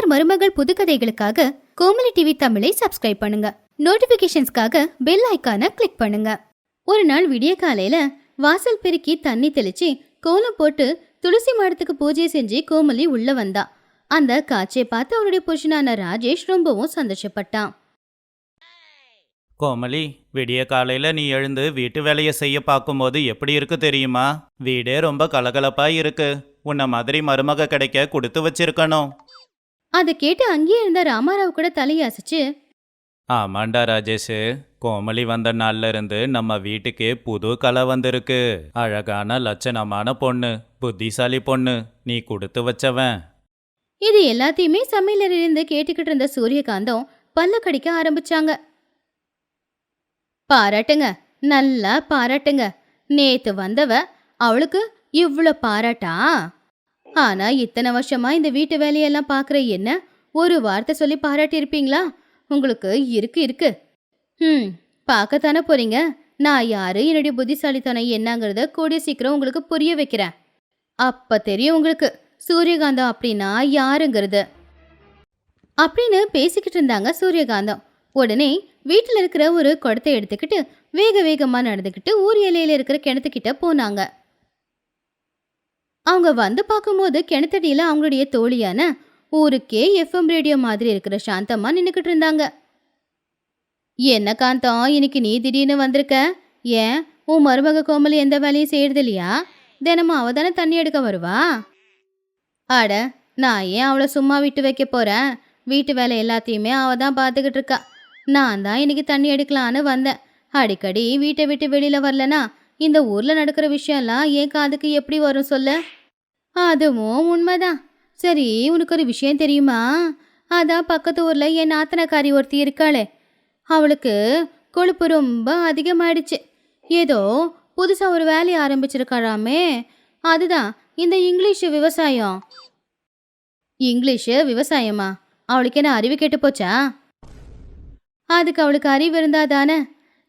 மாமியார் மருமகள் புதுக்கதைகளுக்காக கோமலி டிவி தமிழை சப்ஸ்கிரைப் பண்ணுங்க. நோட்டிபிகேஷன்ஸ்க்காக பெல் ஐக்கானை கிளிக் பண்ணுங்க. ஒரு நாள் விடிய காலையில வாசல் பெருக்கி தண்ணி தெளிச்சு கோலம் போட்டு துளசி மாடத்துக்கு பூஜை செஞ்சு கோமலி உள்ள வந்தா. அந்த காட்சியை பார்த்து அவருடைய புருஷனான ராஜேஷ் ரொம்பவும் சந்தோஷப்பட்டான். கோமலி விடிய காலையில நீ எழுந்து வீட்டு வேலையை செய்ய பார்க்கும்போது எப்படி இருக்கு தெரியுமா? வீடே ரொம்ப கலகலப்பா இருக்கு. உன்ன மாதிரி மருமக கிடைக்க கொடுத்து வச்சிருக்கணும். அதை கேட்டு அங்கேயே இருந்த ராமாராவ் கூட தலையசைச்சு ஆமாண்டா ராஜேஷ் கோமலி வந்த நாள்ல இருந்து நம்ம வீட்டுக்கு புது கலை வந்திருக்கு. அழகான லட்சணமான பொண்ணு புத்திசாலி பொண்ணு நீ கொடுத்து வச்சவன். இது எல்லாத்தையுமே சமையலறையிலிருந்து கேட்டுக்கிட்டு இருந்த சூரியகாந்தம் பல்ல கடிக்க ஆரம்பிச்சாங்க. பாராட்டுங்க நல்லா பாராட்டுங்க. நேத்து வந்தவ அவளுக்கு இவ்ளோ பாராட்டா? ஆனா இத்தனை வருஷமா இந்த வீட்டு வேலையெல்லாம் பாக்குற என்ன? ஒரு வார்த்தை சொல்லி பாராட்டியிருப்பீங்களா? உங்களுக்கு இருக்கு இருக்கு. ம் பார்க்கத்தானே போறீங்க? நான் யாரு? என்னுடைய புத்திசாலித்தனம் என்னங்கிறத கூடிய சீக்கிரம் உங்களுக்கு புரிய வைக்கிறேன். அப்ப தெரியும் உங்களுக்கு. சூரியகாந்தம் அப்படின்னா யாருங்கிறது? அப்படின்னு பேசிக்கிட்டு இருந்தாங்க சூரியகாந்தம். உடனே வீட்டில் இருக்கிற ஒரு குடத்தை எடுத்துக்கிட்டு வேக வேகமாக நடந்துக்கிட்டு ஊர் எல்லையில் இருக்கிற கிணத்துக்கிட்ட போனாங்க. அவங்க வந்து பார்க்கும்போது கிணத்தடியில் அவங்களுடைய தோழியான ஊருக்கே எஃப்எம் ரேடியோ மாதிரி இருக்கிற சாந்தம்மா நின்றுக்கிட்டு இருந்தாங்க. என்ன காந்தம் இன்னைக்கு நீ திடீர்னு வந்திருக்க? ஏன்? உன் மருமக கோமல் எந்த வேலையும் செய்யறது இல்லையா தினமும் அவ தானே தண்ணி எடுக்க வருவா? அட நான் ஏன் அவளை சும்மா விட்டு வைக்க போகிறேன் வீட்டு வேலை எல்லாத்தையுமே அவ தான் பார்த்துக்கிட்டு இருக்கா. நான் தான் இன்னைக்கு தண்ணி எடுக்கலான்னு வந்தேன். அடிக்கடி வீட்டை விட்டு வெளியில் வரலனா இந்த ஊரில் நடக்கிற விஷயம்லாம் ஏன் காதுக்கு எப்படி வரும் சொல்ல? அதுவும் உண்மைதான். சரி உனக்கு ஒரு விஷயம் தெரியுமா? அதான் பக்கத்து ஊரில் என் நாத்தனக்காரி ஒருத்தி இருக்காளே. அவளுக்கு கொழுப்பு ரொம்ப அதிகமாயிடுச்சு. ஏதோ புதுசாக ஒரு வேலையை ஆரம்பிச்சிருக்காளாமே. அதுதான் இந்த இங்கிலீஷ் விவசாயம். இங்கிலீஷு விவசாயமா? அவளுக்கு என்ன அறிவு கெட்டு போச்சா? அதுக்கு அவளுக்கு அறிவு இருந்தா தானே.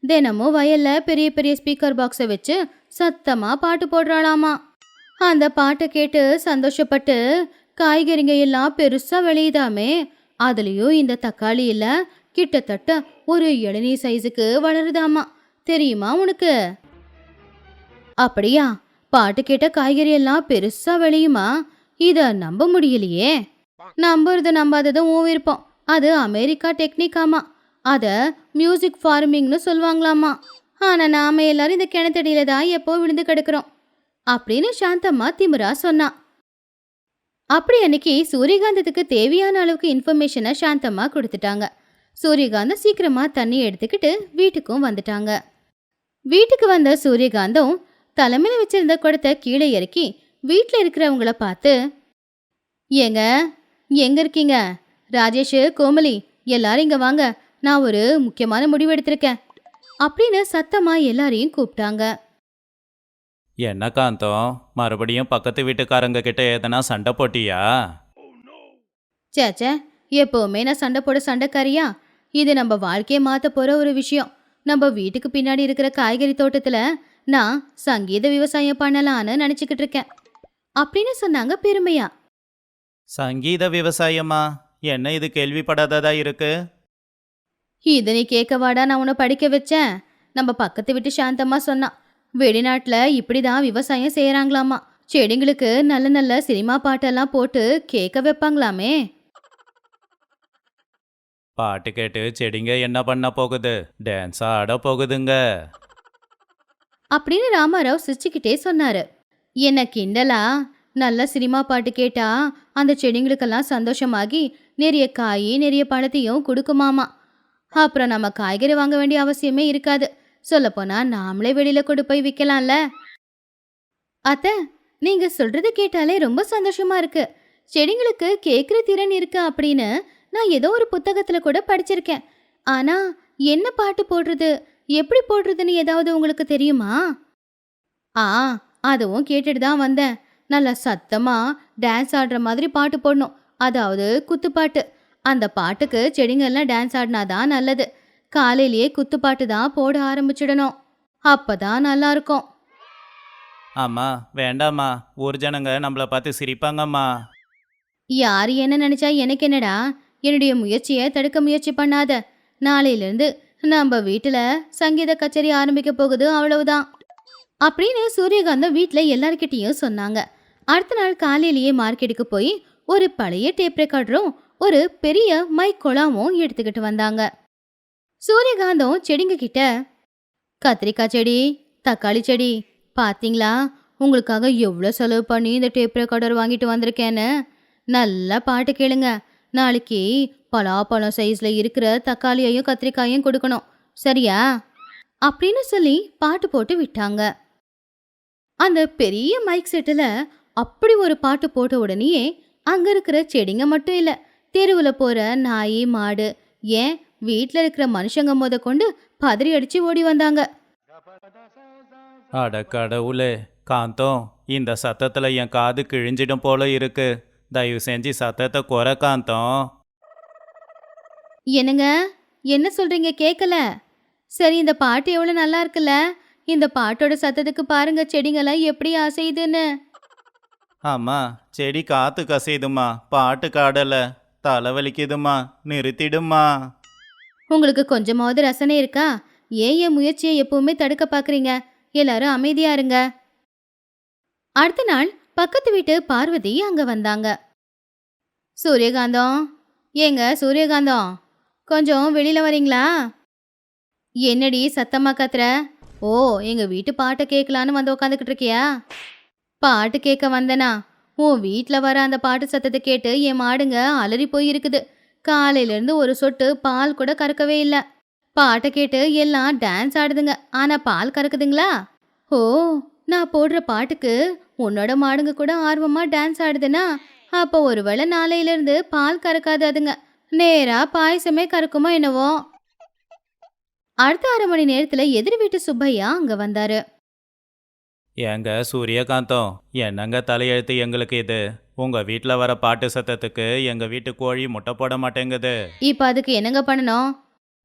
தினமும் வயலில் பெரிய பெரிய ஸ்பீக்கர் பாக்ஸை வச்சு சத்தமாக பாட்டு போடுறாளாமா. அந்த பாட்டை கேட்டு சந்தோஷப்பட்டு காய்கறிங்க எல்லாம் பெருசா விளையுதாமே? அதுலயும் இந்த தக்காளி இல்ல கிட்டத்தட்ட ஒரு இளநீர் சைஸுக்கு வளருதாமா? தெரியுமா உனக்கு? அப்படியா? பாட்டு கேட்ட காய்கறி எல்லாம் பெருசா விளையுமா? இத நம்ப முடியலையே. நம்புறது நம்பாததும் ஓ விருப்பம் அது அமெரிக்கா டெக்னிக்காமா அத மியூசிக் ஃபார்மிங்னு சொல்லுவாங்களாமா. ஆனா நாம எல்லாரும் இந்த கிணத்தடியில தான் எப்போ விழுந்து கிடக்குறோம். அப்படின்னு சாந்தம்மா திமிரா சொன்னா. அப்படி அன்னைக்கு சூரியகாந்தத்துக்கு தேவையான அளவுக்கு இன்ஃபர்மேஷனை சாந்தம்மா கொடுத்துட்டாங்க. சூரியகாந்தம் சீக்கிரமா தண்ணி எடுத்துக்கிட்டு வீட்டுக்கும் வந்துட்டாங்க. வீட்டுக்கு வந்த சூரியகாந்தம் தலைமையில் வச்சிருந்த குடத்தை கீழே இறக்கி வீட்டில் இருக்கிறவங்கள பார்த்து ஏங்க எங்க இருக்கீங்க? ராஜேஷ் கோமலி எல்லாரும் இங்க வாங்க. நான் ஒரு முக்கியமான முடிவு எடுத்திருக்கேன். அப்படின்னு சத்தமா எல்லாரையும் கூப்பிட்டாங்க. என்ன காந்தம் மறுபடியும் பக்கத்து வீட்டுக்காரங்க கிட்ட எதனா சண்டை போட்டியா? சேச்சே எப்பவுமே நான் சண்டை போட சண்டைக்காரியா? இது நம்ம வாழ்க்கையை மாத்த போற ஒரு விஷயம். நம்ம வீட்டுக்கு பின்னாடி இருக்கிற காய்கறி தோட்டத்துல நான் சங்கீத விவசாயம் பண்ணலான்னு நினைச்சுக்கிட்டு இருக்கேன். அப்படின்னு சொன்னாங்க பெருமையா? சங்கீத விவசாயமா? என்ன இது கேள்விப்படாததா இருக்கு? இது நீ கேட்கவாடா நான் உன்னை படிக்க வச்சேன். நம்ம பக்கத்து விட்டு சாந்தம்மா சொன்னான் வெளிநாட்டில் இப்படிதான் விவசாயம் செய்யறாங்களாமா செடிங்களுக்கு நல்ல நல்ல சினிமா பாட்டெல்லாம் போட்டு கேட்க வைப்பாங்களாமே? பாட்டு கேட்டு செடிங்க என்ன பண்ண போகுது? டான்ஸ் ஆட போகுதுங்க. அப்படின்னு ராமாராவ் சிரிச்சுக்கிட்டே சொன்னாரு. என்ன கிண்டலா? நல்ல சினிமா பாட்டு கேட்டா அந்த செடிங்களுக்கெல்லாம் சந்தோஷமாகி நிறைய காய் நிறைய பழத்தையும் கொடுக்குமாமா. அப்புறம் நம்ம காய்கறி வாங்க வேண்டிய அவசியமே இருக்காது. சொல்லப்போனா நாமளே வெளியில கொண்டு போய் விற்கலாம்ல அத்தை நீங்க சொல்றது கேட்டாலே ரொம்ப சந்தோஷமா இருக்கு. செடிங்களுக்கு கேட்குற திறன் இருக்கு அப்படின்னு நான் ஏதோ ஒரு புத்தகத்துல கூட படிச்சிருக்கேன். ஆனா என்ன பாட்டு போடுறது? எப்படி போடுறதுன்னு ஏதாவது உங்களுக்கு தெரியுமா? ஆ அதுவும் கேட்டுட்டு தான் வந்தேன். நல்லா சத்தமா டான்ஸ் ஆடுற மாதிரி பாட்டு போடணும். அதாவது குத்துப்பாட்டு. அந்த பாட்டுக்கு செடிங்கள்லாம் டான்ஸ் ஆடினாதான் நல்லது. காலையிலேயே குத்துப்பாட்டு தான் போட ஆரம்பிச்சிடணும். அப்பதான் நல்லா இருக்கும் அம்மா வேண்டாம்மா. ஊர் ஜனங்க நம்மளை பார்த்து சிரிப்பாங்கம்மா. யார் என்ன நினைச்சா எனக்கு என்னடா? என்னுடைய முயற்சியை தடுக்க முயற்சி பண்ணாத. நாளையிலிருந்து நம்ம வீட்டுல சங்கீத கச்சேரி ஆரம்பிக்க போகுது அவ்வளவுதான். அப்படின்னு சூரியகாந்தம் வீட்டில் எல்லார்கிட்டயும் சொன்னாங்க. அடுத்த நாள் காலையிலேயே மார்க்கெட்டுக்கு போய் ஒரு பழைய டேப் ரெக்கார்டரும் ஒரு பெரிய மைக் குழாவும் எடுத்துக்கிட்டு வந்தாங்க. சூரியகாந்தம் செடிங்க கிட்ட. கத்திரிக்காய் செடி தக்காளி செடி பார்த்தீங்களா உங்களுக்காக எவ்வளோ செலவு பண்ணி இந்த டேப் ரெக்கார்டர் வாங்கிட்டு வந்திருக்கேன்னு. நல்லா பாட்டு கேளுங்க. நாளைக்கு பலாப்பழம் சைஸில் இருக்கிற தக்காளியையும் கத்திரிக்காயும் கொடுக்கணும். சரியா? அப்படின்னு சொல்லி பாட்டு போட்டு விட்டாங்க. அந்த பெரிய மைக் செட்டில் அப்படி ஒரு பாட்டு போட்ட உடனேயே அங்கே இருக்கிற செடிங்க மட்டும் இல்லை தெருவில் போகிற நாய் மாடு ஏன் வீட்டில் இருக்கிற மனுஷங்க முத கொண்டு பதறி அடிச்சு ஓடி வந்தாங்க. அட கடவுளே காந்தம் இந்த சத்தத்தில் என் காது கிழிஞ்சிடும் போல இருக்கு. தயவு செஞ்சு சத்தத்தை குறை காந்தம். என்னங்க? என்ன சொல்றீங்க? கேட்கல சரி இந்த பாட்டு எவ்வளோ நல்லா இருக்குல்ல? இந்த பாட்டோட சத்தத்துக்கு பாருங்க செடிங்கெல்லாம் எப்படி அசையுதுன்னு. ஆமா செடி காத்து கசையுதுமா. பாட்டு காடலை தலைவலிக்குதுமா நிறுத்திடுமா. உங்களுக்கு கொஞ்சமாவது ரசனை இருக்கா? ஏன் என் முயற்சியை எப்பவுமே தடுக்க பார்க்குறீங்க எல்லாரும் அமைதியா இருங்க. அடுத்த நாள் பக்கத்து வீட்டு பார்வதி அங்க வந்தாங்க. சூரியகாந்தம். ஏங்க சூரியகாந்தம்? கொஞ்சம் வெளியில வரீங்களா? என்னடி சத்தமா கத்துற? ஓ எங்க வீட்டு பாட்டை கேட்கலான்னு வந்து உட்காந்துக்கிட்டு இருக்கியா? பாட்டு கேட்க வந்தனா உன் வீட்டில் வர அந்த பாட்டு சத்தத்தை கேட்டு என் மாடுங்க அலறி போயிருக்குது. காலையிலேருந்து ஒரு சொட்டு பால் கூட கறக்கவே இல்லை. பாட்டை கேட்டு எல்லாம் டான்ஸ் ஆடுதுங்க. ஆனால் பால் கறக்குதுங்களா? ஓ நான் போடுற பாட்டுக்கு உன்னோட மாடுங்க கூட ஆர்வமாக டான்ஸ் ஆடுதுன்னா அப்போ ஒருவேளை நாளையிலேருந்து பால் கறக்காது அதுங்க. நேராக பாயசமே கறக்குமோ என்னவோ? அடுத்த அரை மணி நேரத்தில் எதிர் வீட்டு சுப்பையா அங்கே வந்தாரு. ஏங்க சூரியகாந்தம் என்னங்க தலையெழுத்து எங்களுக்கு இது? உங்க வீட்டில் வர பாட்டு சத்தத்துக்கு எங்க வீட்டு கோழி முட்டை போட மாட்டேங்குது. இப்போ அதுக்கு என்னங்க பண்ணணும்?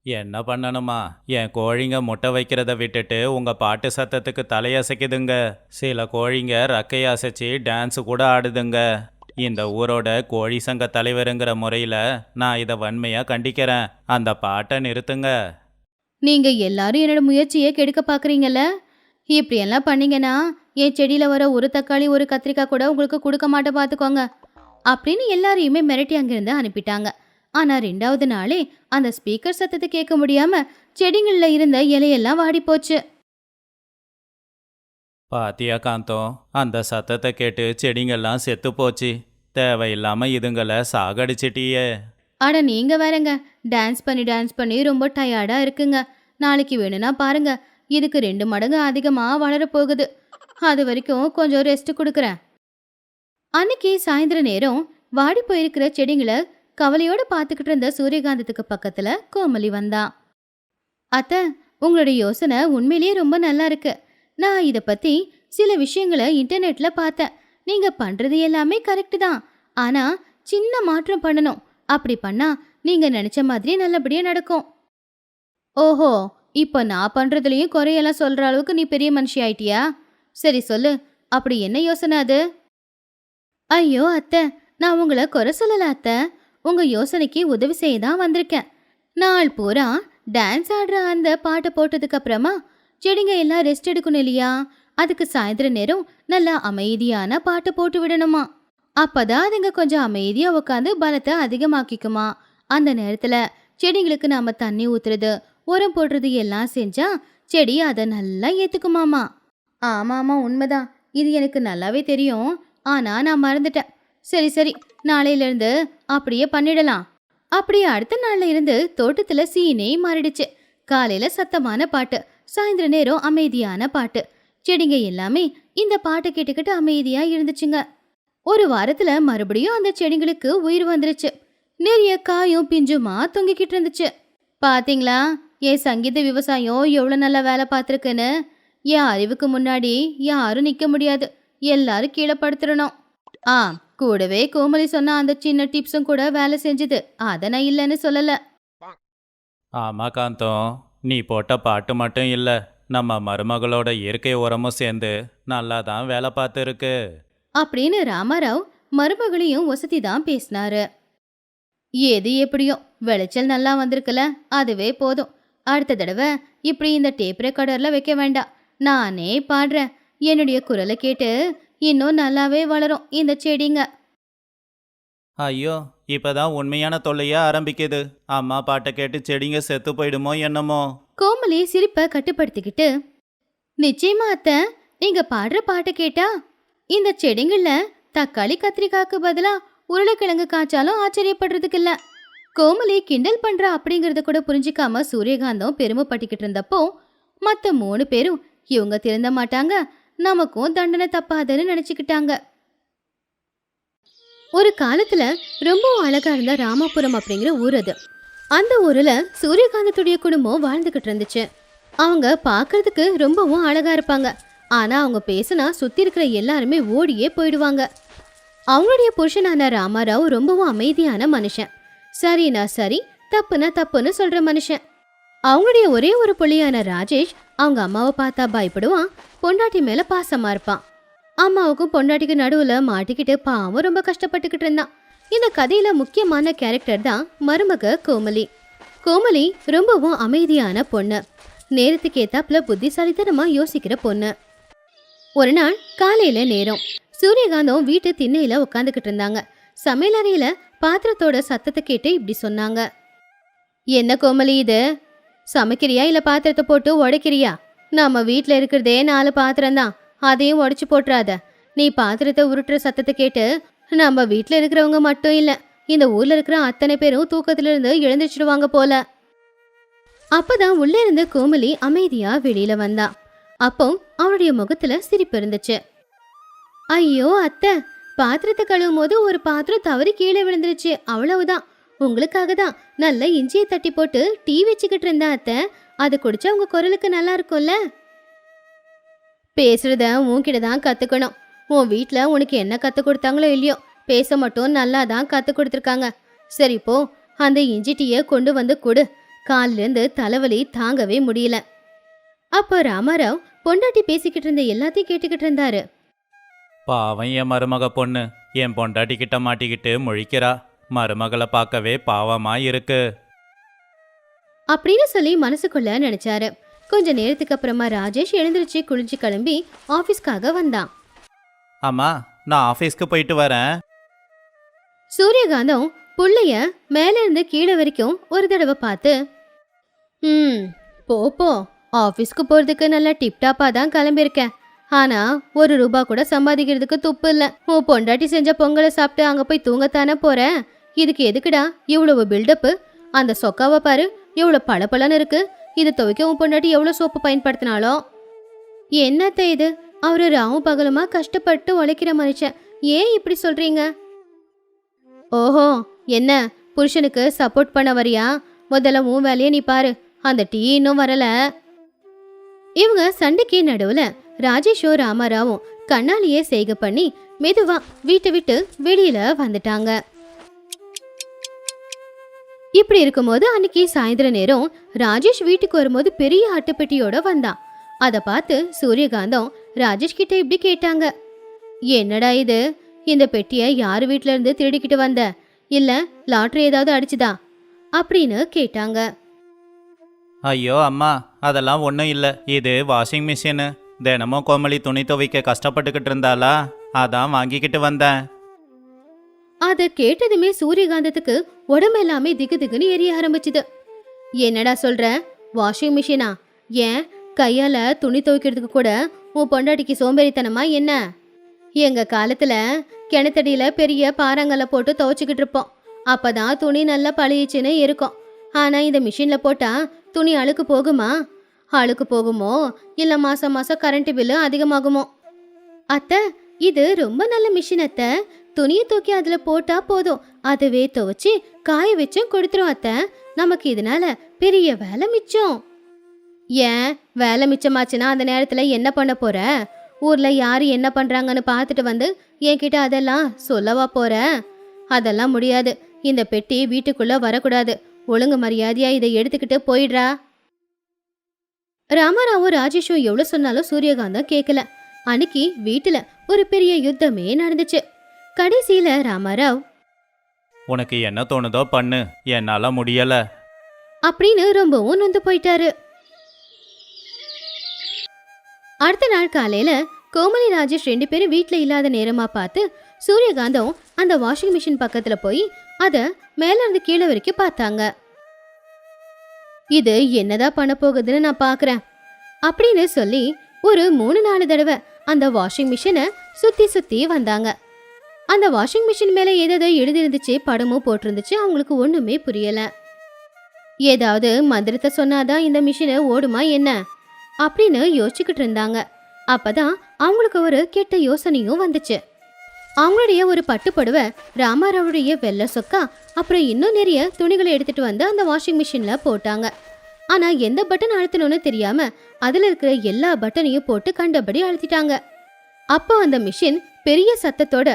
என்ன பண்ணணுமா? என் கோழிங்க முட்டை வைக்கிறத விட்டுட்டு உங்க பாட்டு சத்தத்துக்கு தலையசைக்குதுங்க. சில கோழிங்க ரக்கையை அசைச்சு டான்ஸ் கூட ஆடுதுங்க. இந்த ஊரோட கோழி சங்க தலைவருங்கிற முறையில் நான் இதை வன்மையாக கண்டிக்கிறேன். அந்த பாட்டை நிறுத்துங்க. நீங்க எல்லாரும் என்னோட முயற்சியை கெடுக்க பாக்குறீங்கல்ல? இப்படி எல்லாம் பண்ணீங்கன்னா என் செடியில வர ஒரு தக்காளி ஒரு கத்திரிக்காய் கூட உங்களுக்கு கொடுக்க மாட்டேன் பாத்துக்கோங்க அப்படின்னு எல்லாரையுமே மிரட்டி அங்கிருந்து அனுப்பிட்டாங்க. ஆனா ரெண்டாவது நாளே அந்த ஸ்பீக்கர் சத்தத்தை கேட்க முடியாம செடிங்கள்ல இருந்த இலையெல்லாம் வாடி போச்சு. பாத்தியா காந்தம் அந்த சத்தத்தை கேட்டு செடிங்கெல்லாம் செத்து போச்சு. தேவையில்லாம இதுங்களை சாகடிச்சிட்டியே. அட நீங்க வேறங்க டான்ஸ் பண்ணி டான்ஸ் பண்ணி ரொம்ப டயர்டா இருக்குங்க. நாளைக்கு வேணும்னா பாருங்க இதுக்கு ரெண்டு மடங்கு அதிகமாக வளரப்போகுது. போகுது அது வரைக்கும் கொஞ்சம் ரெஸ்ட் கொடுக்குறேன். அன்னைக்கு சாயந்தர நேரம் வாடி போயிருக்கிற செடிங்களை கவலையோடு பார்த்துக்கிட்டு இருந்த சூரியகாந்தத்துக்கு பக்கத்தில் கோமலி வந்தா. அத்தை உங்களுடைய யோசனை உண்மையிலேயே ரொம்ப நல்லா இருக்கு. நான் இதை பற்றி சில விஷயங்களை இன்டர்நெட்டில் பார்த்தேன். நீங்கள் பண்ணுறது எல்லாமே கரெக்டு தான். ஆனால் சின்ன மாற்றம் பண்ணணும். அப்படி பண்ணால் நீங்கள் நினச்ச மாதிரி நல்லபடியாக நடக்கும். ஓஹோ! இப்போ நான் பண்றதுலயும் குறையெல்லாம் சொல்கிற அளவுக்கு நீ பெரிய மனுஷி ஆயிட்டியா? சரி சொல்லு அப்படி என்ன யோசனை அது? ஐயோ அத்தை நான் உங்களை குறை சொல்லலை அத்தை. உங்க யோசனைக்கு உதவி செய்ய தான் வந்திருக்கேன். நாள் பூரா டான்ஸ் ஆடுற அந்த பாட்டை போட்டதுக்கு அப்புறமா செடிங்க எல்லாம் ரெஸ்ட் எடுக்கணும் இல்லையா? அதுக்கு சாயந்தர நேரம் நல்லா அமைதியான பாட்டு போட்டு விடணுமா? அப்பதான் அதுங்க கொஞ்சம் அமைதியாக உட்காந்து பலத்தை அதிகமாக்கிக்குமா? அந்த நேரத்துல செடிங்களுக்கு நாம தண்ணி ஊத்துறது உரம் போடுறது எல்லாம் செஞ்சா செடி அதை நல்லா ஏத்துக்குமாமா. ஆமா ஆமா உண்மைதான். இது எனக்கு நல்லாவே தெரியும். ஆனா நான் மறந்துட்டேன். சரி சரி. நாளையில இருந்து அப்படியே பண்ணிடலாம். அப்படியே அடுத்த நாள்ல இருந்து தோட்டத்துல சீனே மாறிடுச்சு. காலையில சத்தமான பாட்டு சாயந்தர நேரம் அமைதியான பாட்டு. செடிங்க எல்லாமே இந்த பாட்டை கேட்டுக்கிட்டு அமைதியா இருந்துச்சுங்க. ஒரு வாரத்துல மறுபடியும் அந்த செடிங்களுக்கு உயிர் வந்துருச்சு. நிறைய காயும் பிஞ்சுமா தொங்கிக்கிட்டு இருந்துச்சு. பாத்தீங்களா? என் சங்கீத விவசாயம் எவ்வளோ நல்லா வேலை பார்த்துருக்குன்னு? என் அறிவுக்கு முன்னாடி யாரும் நிற்க முடியாது. எல்லாரும் கீழே படுத்துடணும். ஆ கூடவே கோமலி சொன்ன அந்த சின்ன டிப்ஸும் கூட வேலை செஞ்சுது. அதை நான் இல்லைன்னு சொல்லலை. ஆமா காந்தம். நீ போட்ட பாட்டு மட்டும் இல்லை. நம்ம மருமகளோட இயற்கை உரமும் சேர்ந்து நல்லா தான் வேலை பார்த்துருக்கு. அப்படின்னு ராமாராவ் மருமகளையும் வசதி தான் பேசினாரு. எது எப்படியோ விளைச்சல் நல்லா வந்திருக்குல. அதுவே போதும். அடுத்த தடவை இப்படி இந்த டேப் ரெக்கார்டர்ல வைக்க வேண்டாம் நானே பாடுறேன். என்னுடைய குரலை கேட்டு இன்னும் நல்லாவே வளரும் இந்த செடிங்க. ஐயோ இப்பதான் உண்மையான தொல்லையா ஆரம்பிக்குது. அம்மா பாட்டை கேட்டு செடிங்க செத்து போயிடுமோ என்னமோ. கோமலி சிரிப்பை கட்டுப்படுத்திக்கிட்டு நிச்சயமா அத்தை நீங்க பாடுற பாட்டை கேட்டா இந்த செடிங்கள்ல தக்காளி கத்திரிக்காய்க்கு பதிலா உருளைக்கிழங்கு காய்ச்சாலும் ஆச்சரியப்படுறதுக்கு இல்ல. கோமலி கிண்டல் பண்றா அப்படிங்கறத கூட புரிஞ்சுக்காம சூரியகாந்தம் பெருமைப்பட்டுக்கிட்டு இருந்தப்போ மற்ற மூணு பேரும் இவங்க திருந்த மாட்டாங்க நமக்கும் தண்டனை தப்பாதுன்னு நினச்சிக்கிட்டாங்க. ஒரு காலத்துல ரொம்பவும் அழகா இருந்த ராமாபுரம் அப்படிங்கிற ஊர் அது. அந்த ஊர்ல சூரியகாந்தத்துடைய குடும்பம் வாழ்ந்துகிட்டு இருந்துச்சு. அவங்க பார்க்கறதுக்கு ரொம்பவும் அழகா இருப்பாங்க. ஆனா அவங்க பேசினா சுத்தி இருக்கிற எல்லாருமே ஓடியே போயிடுவாங்க. அவங்களுடைய புருஷனான ராமாராவ் ரொம்பவும் அமைதியான மனுஷன். சரினா சரி தப்புனா தப்புன்னு சொல்ற மனுஷன். அவங்களுடைய ஒரே ஒரு புள்ளியான ராஜேஷ் அவங்க அம்மாவை பார்த்தா பயப்படுவான் பொண்டாட்டி மேல பாசமா இருப்பான். அம்மாவுக்கும் பொண்டாட்டிக்கு நடுவுல மாட்டிக்கிட்டு பாவம் ரொம்ப கஷ்டப்பட்டுக்கிட்டு இருந்தான். இந்த கதையில முக்கியமான கேரக்டர் தான் மருமக கோமலி. கோமலி ரொம்பவும் அமைதியான பொண்ணு. நேரத்துக்கு ஏத்தாப்புல புத்திசாலித்தனமா யோசிக்கிற பொண்ணு. ஒரு நாள் காலையில நேரம். சூரியகாந்தம் வீட்டு திண்ணையில உட்காந்துக்கிட்டு இருந்தாங்க. சமையலறையில பாத்திரத்தோட சத்தத்தை கேட்டு இப்படி சொன்னாங்க. என்ன கோமலி இது? சமைக்கிறியா இல்லை பாத்திரத்தை போட்டு உடைக்கிறியா? நம்ம வீட்டில் இருக்கிறதே நாலு பாத்திரம் தான் அதையும் உடச்சி போட்டுறாத. நீ பாத்திரத்தை உருட்டுற சத்தத்தை கேட்டு நம்ம வீட்டில் இருக்கிறவங்க மட்டும் இல்லை இந்த ஊரில் இருக்கிற அத்தனை பேரும் தூக்கத்திலிருந்து எழுந்திருச்சிடுவாங்க போல. அப்பதான் உள்ளே இருந்த கோமலி அமைதியா வெளியில வந்தா. அப்போ அவளுடைய முகத்துல சிரிப்பு இருந்துச்சு. ஐயோ அத்தை! பாத்திரத்தை கழுவும் போது ஒரு பாத்திரம் தவறி கீழே விழுந்துருச்சு. அவ்வளவுதான். உங்களுக்காக தான் நல்ல இஞ்சியை தட்டி போட்டு டீ வச்சுக்கிட்டு இருந்தா அத்தை அதை குடிச்சா உங்க குரலுக்கு நல்லா இருக்கும்ல? பேசுறத உன்கிட்ட தான் கத்துக்கணும். உன் வீட்டில் உனக்கு என்ன கற்றுக் கொடுத்தாங்களோ இல்லையோ பேச மட்டும் நல்லா தான் கற்றுக் கொடுத்துருக்காங்க. சரி போ அந்த இஞ்சி டீயை கொண்டு வந்து கொடு. காலிலேருந்து தலைவலி தாங்கவே முடியல. அப்போ ராமாராவ் பொண்டாட்டி பேசிக்கிட்டு இருந்த எல்லாத்தையும் கேட்டுக்கிட்டு இருந்தாரு. பாவம் என் மருமக பொண்ணு. என் பொண்டாட்டி கிட்ட மாட்டிக்கிட்டு முழிக்கிறா. மருமகளை பார்க்கவே பாவமா இருக்கு. அப்படின்னு சொல்லி மனசுக்குள்ள நினைச்சாரு. கொஞ்ச நேரத்துக்கு அப்புறமா ராஜேஷ் எழுந்திருச்சு குளிச்சு கிளம்பி ஆபீஸ்க்காக வந்தான். அம்மா நான் ஆஃபீஸ்க்கு போயிட்டு வரேன். சூரியகாந்தம் புள்ளைய மேல இருந்து கீழே வரைக்கும் ஒரு தடவை பார்த்து ம் போ போ. ஆஃபீஸ்க்கு போறதுக்கு நல்லா டிப்டாப்பா தான் கிளம்பியிருக்கேன். ஆனா ஒரு ரூபா கூட சம்பாதிக்கிறதுக்கு துப்பு இல்ல. உன் பொண்டாட்டி செஞ்ச பொங்கலை சாப்பிட்டு அங்க போய் தூங்கத்தானே போற? இதுக்கு எதுக்குடா இவ்வளவு பில்டப்பு அந்த சொக்காவை பாரு இவ்வளவு பளபளன்னு இருக்கு. இதை துவைக்க உன் பொண்டாட்டி எவ்வளவு சோப்பு பயன்படுத்தினாலோ? என்னத்த இது? அவரு ராவும் பகலுமா கஷ்டப்பட்டு உழைக்கிற மனுஷன். ஏன் இப்படி சொல்றீங்க? ஓஹோ என்ன? புருஷனுக்கு சப்போர்ட் பண்ண வரியா? முதல்ல உன் வேலையை நீ பாரு. அந்த டீ இன்னும் வரல. இவங்க சண்டைக்கு நடுவில் ராஜேஷும் ராமாராவும் கண்ணாலேயே செய்க பண்ணி மெதுவா வீட்டை விட்டு வெளியில வந்துட்டாங்க. இப்படி இருக்கும்போது அன்னைக்கு சாயந்தர நேரம் ராஜேஷ் வீட்டுக்கு வரும்போது பெரிய அட்டைப்பெட்டியோட வந்தான். அதை பார்த்து சூரியகாந்தம் ராஜேஷ் கிட்ட இப்படி கேட்டாங்க. என்னடா இது? இந்த பெட்டியை யார் வீட்ல இருந்து திருடிக்கிட்டு வந்த? இல்ல லாட்ரி ஏதாவது அடிச்சுதா? அப்படின்னு கேட்டாங்க. ஐயோ அம்மா அதெல்லாம் ஒன்றும் இல்லை. இது வாஷிங் மிஷினு. தினமும் கோமலி துணி துவைக்க கஷ்டப்பட்டுக்கிட்டு இருந்தாளா? அதான் வாங்கிக்கிட்டு வந்தேன். அத கேட்டதுமே சூரியகாந்தத்துக்கு உடம்பு எல்லாமே திகு திகுன்னு எரிய ஆரம்பிச்சுது. என்னடா சொல்ற? வாஷிங் மிஷினா ஏன்? கையால துணி துவைக்கிறதுக்கு கூட உன் பொண்டாட்டிக்கு சோம்பேறித்தனமா என்ன? எங்க காலத்துல கிணத்தடியில பெரிய பாறாங்கல்ல போட்டு துவைச்சுக்கிட்டு இருப்போம். அப்பதான் துணி நல்லா பழிச்சுன்னு இருக்கும். ஆனா இந்த மிஷின்ல போட்டா துணி அழுக்கு போகுமா? ஆளுக்கு போகுமோ? இல்ல மாசம் மாசம் கரண்ட் பில்லு அதிகமாகுமோ? அத்தை இது ரொம்ப நல்ல மிஷின் அத்தை. துணியை தூக்கி அதுல போட்டா போதும். அதுவே துவைச்சி காய வச்சும் கொடுத்துரும் அத்தை. நமக்கு இதனால பெரிய வேலை மிச்சம். ஏன்? வேலை மிச்சமாச்சுன்னா அந்த நேரத்துல என்ன பண்ண போற? ஊர்ல யாரு என்ன பண்றாங்கன்னு பார்த்துட்டு வந்து என்கிட்ட அதெல்லாம் சொல்லவா போற? அதெல்லாம் முடியாது. இந்த பெட்டி வீட்டுக்குள்ள வரக்கூடாது. ஒழுங்கு மரியாதையா இதை எடுத்துக்கிட்டு போயிடுறா. ராமராவும் ராஜேஷும் எவ்வளவு சொன்னாலும் சூரியகாந்தம் கேட்கல அன்னைக்கு வீட்டுல ஒரு பெரிய யுத்தமே நடந்துச்சு. கடைசியில ராமாராவ் உனக்கு என்ன தோணுதோ பண்ணு என்னால முடியல. அப்படின்னு ரொம்பவும் நொந்து போயிட்டாரு. அடுத்த நாள் காலையில கோமலி ராஜேஷ் ரெண்டு பேரும் வீட்ல இல்லாத நேரமா பார்த்து சூரியகாந்தம் அந்த வாஷிங் மிஷின் பக்கத்துல போய் அத மேல இருந்து கீழே வரைக்கும் பார்த்தாங்க. இது என்னதான் பண்ண போகுதுன்னு நான் பார்க்குறேன் அப்படின்னு சொல்லி ஒரு மூணு நாலு தடவை அந்த வாஷிங் மிஷினை சுற்றி சுற்றி வந்தாங்க. அந்த வாஷிங் மிஷின் மேலே ஏதேதோ எழுதிருந்துச்சு படமும் போட்டிருந்துச்சு அவங்களுக்கு ஒன்றுமே புரியலை. ஏதாவது மந்திரத்தை சொன்னாதான் இந்த மிஷினை ஓடுமா என்ன? அப்படின்னு யோசிச்சுக்கிட்டு இருந்தாங்க. அப்பதான் அவங்களுக்கு ஒரு கெட்ட யோசனையும் வந்துச்சு. அவங்களுடைய ஒரு பட்டு புடவை ராமாராவுடைய வெள்ளை சொக்கா அப்புறம் இன்னும் நிறைய துணிகளை எடுத்துட்டு வந்து அந்த வாஷிங் மிஷினில் போட்டாங்க. ஆனால் எந்த பட்டன் அழுத்தணும்னு தெரியாமல் அதில் இருக்கிற எல்லா பட்டனையும் போட்டு கண்டபடி அழுத்திட்டாங்க. அப்போ அந்த மிஷின் பெரிய சத்தத்தோட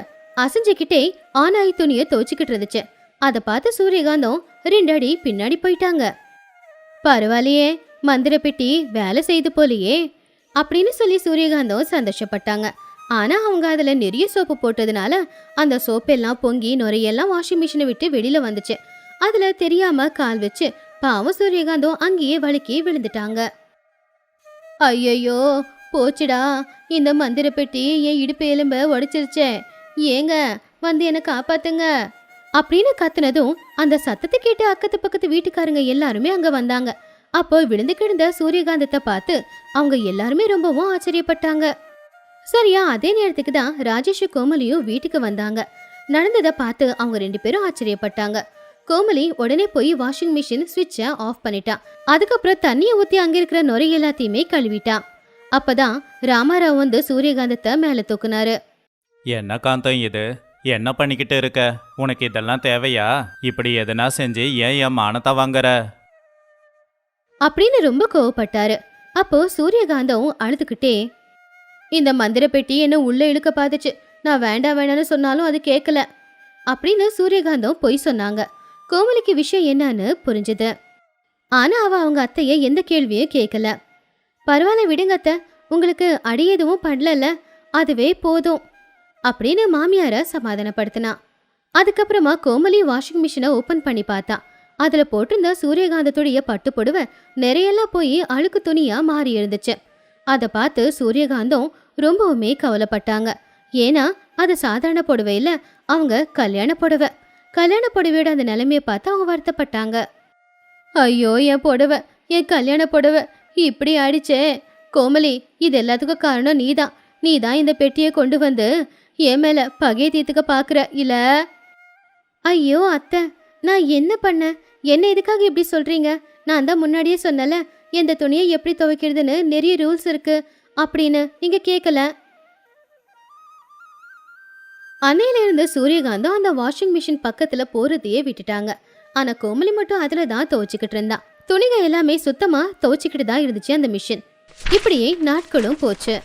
அசைஞ்சுக்கிட்டே ஆனாய் துணியை துவச்சிக்கிட்டு இருந்துச்சு. அதை பார்த்து சூரியகாந்தம் ரெண்டு அடி பின்னாடி போயிட்டாங்க. பரவாயில்லையே மந்திர பெட்டி வேலை செய்து போலையே அப்படின்னு சொல்லி சூரியகாந்தம் சந்தோஷப்பட்டாங்க. ஆனால் அவங்க அதில் நிறைய சோப்பு போட்டதுனால அந்த சோப்பெல்லாம் பொங்கி நுரையெல்லாம் வாஷிங் மிஷினை விட்டு வெளியில் வந்துச்சு. அதில் தெரியாமல் கால் வச்சு பாவம் சூரியகாந்தம் அங்கேயே வழுக்கி விழுந்துட்டாங்க. ஐயையோ போச்சுடா. இந்த மந்திர பெட்டி என் இடுப்பு எலும்ப உடைச்சிருச்சே ஏங்க வந்து என்னை காப்பாத்துங்க. அப்படின்னு கத்துனதும் அந்த சத்தத்தை கேட்டு அக்கத்து பக்கத்து வீட்டுக்காரங்க எல்லாருமே அங்க வந்தாங்க. அப்போ விழுந்து கிடந்த சூரியகாந்தத்தை பார்த்து அவங்க எல்லாருமே ரொம்பவும் ஆச்சரியப்பட்டாங்க. சரியா அதே நேரத்துக்கு தான் ராஜேஷ் கோமலியும் வீட்டுக்கு வந்தாங்க. நடந்ததை பார்த்து அவங்க ரெண்டு பேரும் ஆச்சரியப்பட்டாங்க. கோமலி உடனே போய் வாஷிங் மிஷின் ஸ்விட்சை ஆஃப் பண்ணிட்டான் அதுக்கப்புறம் தண்ணியை ஊத்தி அங்க இருக்கிற நுரை எல்லாத்தையுமே கழுவிட்டான் அப்பதான் ராமாராவ் வந்து சூரியகாந்தத்தை மேல தூக்குனாரு. என்ன காந்தம் இது? என்ன பண்ணிக்கிட்டு இருக்க? உனக்கு இதெல்லாம் தேவையா? இப்படி எதனா செஞ்சு ஏன் என் மானத்தை வாங்குற? அப்படின்னு ரொம்ப கோவப்பட்டாரு. அப்போ சூரியகாந்தம் அழுதுகிட்டே இந்த மந்திர பெட்டி என்ன உள்ள இழுக்க பார்த்துச்சு. நான் வேண்டாம் வேண்டாம்னு சொன்னாலும் அது கேட்கல. அப்படின்னு சூரியகாந்தம் பொய் சொன்னாங்க. கோமலிக்கு விஷயம் என்னன்னு புரிஞ்சுது. ஆனா அவ அவங்க அத்தைய எந்த கேள்வியும் கேட்கல. பரவாயில்ல விடுங்க அத்தை. உங்களுக்கு அடி எதுவும் பண்ணலல்ல. அதுவே போதும். அப்படின்னு மாமியார சமாதானப்படுத்தினா. அதுக்கப்புறமா கோமலி வாஷிங் மிஷினை ஓபன் பண்ணி பார்த்தா. அதுல போட்டிருந்த சூரியகாந்தத்துடைய பட்டு புடவை நிறையெல்லாம் போய் அழுக்கு துணியா மாறி இருந்துச்சு. அதை பார்த்து சூரியகாந்தம் ரொம்பவுமே கவலைப்பட்டாங்க. ஏன்னா அது சாதாரண புடவை இல்லை அவங்க கல்யாண புடவை. கல்யாண புடவையோட அந்த நிலைமையை பார்த்து அவங்க வருத்தப்பட்டாங்க. ஐயோ என் புடவை என் கல்யாண புடவை இப்படி ஆயிடுச்சே. கோமலி இது எல்லாத்துக்கும் காரணம் நீதான். நீதான் இந்த பெட்டியை கொண்டு வந்து என் மேல பகை தீர்த்துக்க பாக்குற இல்ல? ஐயோ அத்தை நான் என்ன பண்ணேன் என்ன எதுக்காக இப்படி சொல்றீங்க? நான் தான் முன்னாடியே சொன்னல எந்த துணியை எப்படி துவைக்கிறதுன்னு நிறைய ரூல்ஸ் இருக்கு. அப்படின்னு நீங்க கேட்கல அன்னையில இருந்த சூரியகாந்தம் அந்த வாஷிங் மிஷின் பக்கத்துல போறதையே விட்டுட்டாங்க. ஆனா கோமலி மட்டும் அதுல தான் துவைச்சுக்கிட்டு இருந்தா. துணிக எல்லாமே சுத்தமா துவைச்சுக்கிட்டு தான் இருந்துச்சு அந்த மிஷின். இப்படியே நாட்களும் போச்சு.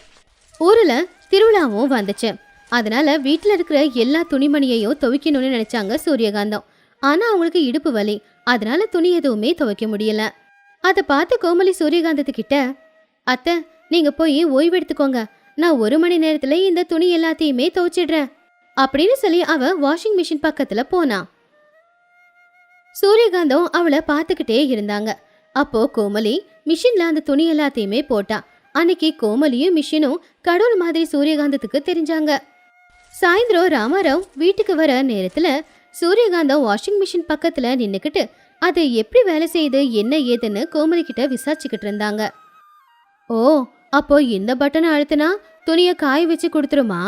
ஊர்ல திருவிழாவும் வந்துச்சு. அதனால வீட்டில் இருக்கிற எல்லா துணிமணியையும் துவைக்கணும்னு நினைச்சாங்க சூரியகாந்தம். ஆனா அவங்களுக்கு இடுப்பு வலி. அதனால துணி எதுவுமே துவைக்க முடியல. அதை பார்த்து கோமலி சூரியகாந்தத்துக்கிட்ட அத்தை நீங்க போய் ஓய்வு எடுத்துக்கோங்க நான் ஒரு மணி நேரத்துல இந்த துணி எல்லாத்தையுமே துவைச்சிடுறேன். அப்படின்னு சொல்லி அவ வாஷிங் மிஷின் பக்கத்துல போனா. சூரியகாந்தம் அவளை பார்த்துக்கிட்டே இருந்தாங்க. அப்போ கோமலி மிஷின்ல அந்த துணி எல்லாத்தையுமே போட்டா. அன்னைக்கு கோமலியும் மிஷினும் கடவுள் மாதிரி சூரியகாந்தத்துக்கு தெரிஞ்சாங்க. சாயந்தரம் ராமாராவ் வீட்டுக்கு வர நேரத்துல சூரியகாந்தம் வாஷிங் மிஷின் பக்கத்துல நின்னுக்கிட்டு அது எப்படி வேலை செய்யுது என்ன ஏதுன்னு கோமலி கிட்ட விசாரிச்சுக்கிட்டு இருந்தாங்க. ஓ அப்போ இந்த பட்டனை அழுத்தினா துணியை காய வச்சு கொடுத்துருமா?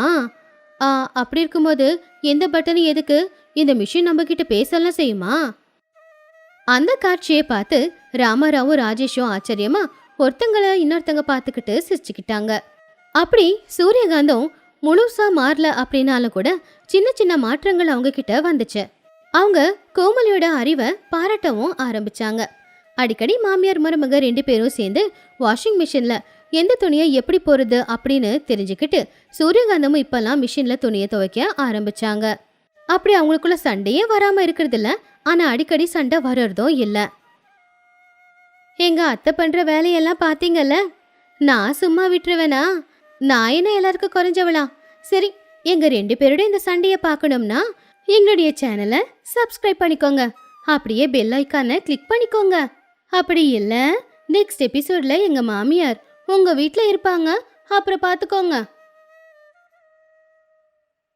ஆ அப்படி இருக்கும்போது எந்த பட்டன் எதுக்கு? இந்த மிஷின் நம்ம கிட்ட பேசலாம் செய்யுமா? அந்த காட்சியை பார்த்து ராமாராவும் ராஜேஷும் ஆச்சரியமா ஒருத்தங்களை இன்னொருத்தங்க பார்த்துக்கிட்டு சிரிச்சுக்கிட்டாங்க. அப்படி சூரியகாந்தம் முழுசா மாறல அப்படின்னாலும் கூட சின்ன சின்ன மாற்றங்கள் அவங்க கிட்ட வந்துச்சு. அவங்க கோமலியோட அறிவை பாராட்டவும் ஆரம்பிச்சாங்க. அடிக்கடி மாமியார் மருமக ரெண்டு பேரும் சேர்ந்து வாஷிங் மிஷின்ல எந்த துணியை எப்படி போடுறது அப்படின்னு தெரிஞ்சுக்கிட்டு சூரியகாந்தமும் இப்பெல்லாம் மிஷினில் துணியை துவைக்க ஆரம்பிச்சாங்க. அப்படி அவங்களுக்குள்ள சண்டையே வராமல் இருக்கிறது இல்லை. ஆனால் அடிக்கடி சண்டை வர்றதும் இல்லை. எங்கள் அத்தை பண்ணுற வேலையெல்லாம் பார்த்தீங்கல்ல நான் சும்மா விட்டுருவேனா? நான் என்ன எல்லாருக்கும் குறைஞ்சவளா? சரி எங்கள் ரெண்டு பேரோட இந்த சண்டையை பார்க்கணும்னா எங்களுடைய சேனலை சப்ஸ்கிரைப் பண்ணிக்கோங்க. அப்படியே பெல் ஐக்கானை கிளிக் பண்ணிக்கோங்க. அப்படி இல்லை நெக்ஸ்ட் எபிசோட்ல எங்கள் மாமியார் உங்கள் வீட்டில் இருப்பாங்க. அப்புறம் பார்த்துக்கோங்க